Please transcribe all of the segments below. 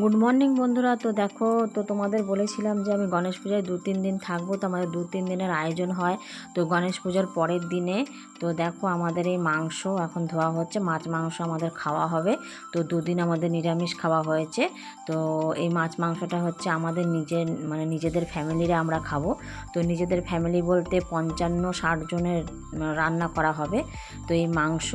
Good morning বন্ধুরা। তো দেখো, তো তোমাদের বলেছিলাম যে আমি গণেশ পূজায় দু তিন দিন থাকব, তো আমাদের দু তিন দিনের আয়োজন হয়। তো গণেশ পূজার পরের দিনে, তো দেখো আমাদের এই মাংস এখন ধোয়া হচ্ছে, মাছ মাংস আমাদের খাওয়া হবে। তো দুদিন আমাদের নিরামিষ খাওয়া হয়েছে। তো এই মাছ মাংসটা হচ্ছে আমাদের নিজের মানে নিজেদের ফ্যামিলিরা আমরা খাব। তো নিজেদের ফ্যামিলি বলতে পঞ্চান্ন ষাট জনের রান্না করা হবে। তো এই মাংস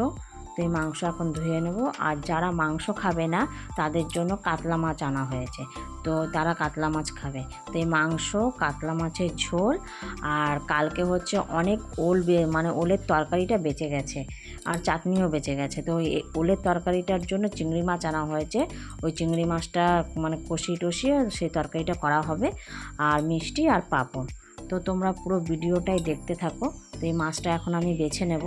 তো এই মাংস এখন ধুয়ে নেব। আর যারা মাংস খাবে না, তাদের জন্য কাতলা মাছ আনা হয়েছে। তো তারা কাতলা মাছ খাবে। তো এই মাংস, কাতলা মাছের ঝোল, আর কালকে হচ্ছে অনেক ওল মানে ওলের তরকারিটা বেঁচে গেছে। আর চাটনিও বেঁচে গেছে। তো ওই ওলের তরকারিটার জন্য চিংড়ি মাছ আনা হয়েছে। ওই চিংড়ি মাছটা মানে কষিয়ে টষিয়ে সেই তরকারিটা করা হবে। আর মিষ্টি আর পাঁপড়। তো তোমরা পুরো ভিডিওটাই দেখতে থাকো। তো এই মাছটা এখন আমি বেছে নেব।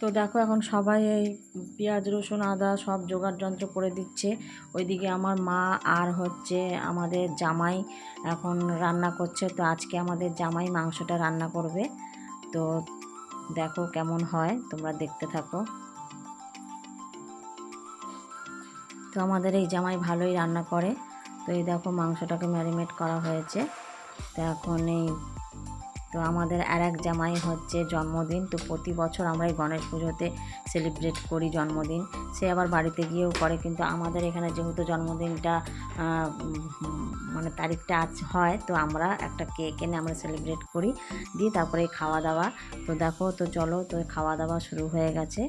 তো দেখো এখন সবাই এই পেঁয়াজ, রসুন, আদা সব জোগাড় যন্ত্র করে দিচ্ছে। ওইদিকে আমার মা আর হচ্ছে আমাদের জামাই এখন রান্না করছে। তো আজকে আমাদের জামাই মাংসটা রান্না করবে। তো দেখো কেমন হয়, তোমরা দেখতে থাকো। তো আমাদের এই জামাই ভালোই রান্না করে। তো এই দেখো মাংসটাকে ম্যারিনেট করা হয়েছে। তো এখন এই তো আমাদের আর এক জামাই হচ্ছে জন্মদিন। তো প্রতি বছর আমরা এই গণেশ পুজোতে সেলিব্রেট করি জন্মদিন। সে আবার বাড়িতে গিয়েও করে, কিন্তু আমাদের এখানে যেহেতু জন্মদিনটা মানে তারিখটা আজ হয়, তো আমরা একটা কেক এনে আমরা সেলিব্রেট করি। দিয়ে তারপরে খাওয়া দাওয়া তো দেখো, তো চলো, তো খাওয়া দাওয়া শুরু হয়ে গেছে।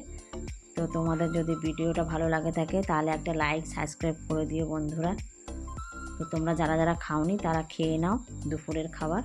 তো তোমাদের যদি ভিডিওটা ভালো লাগে থাকে, তাহলে একটা লাইক সাবস্ক্রাইব করে দিও বন্ধুরা। তো তোমরা যারা যারা খাওনি, তারা খেয়ে নাও দুপুরের খাবার।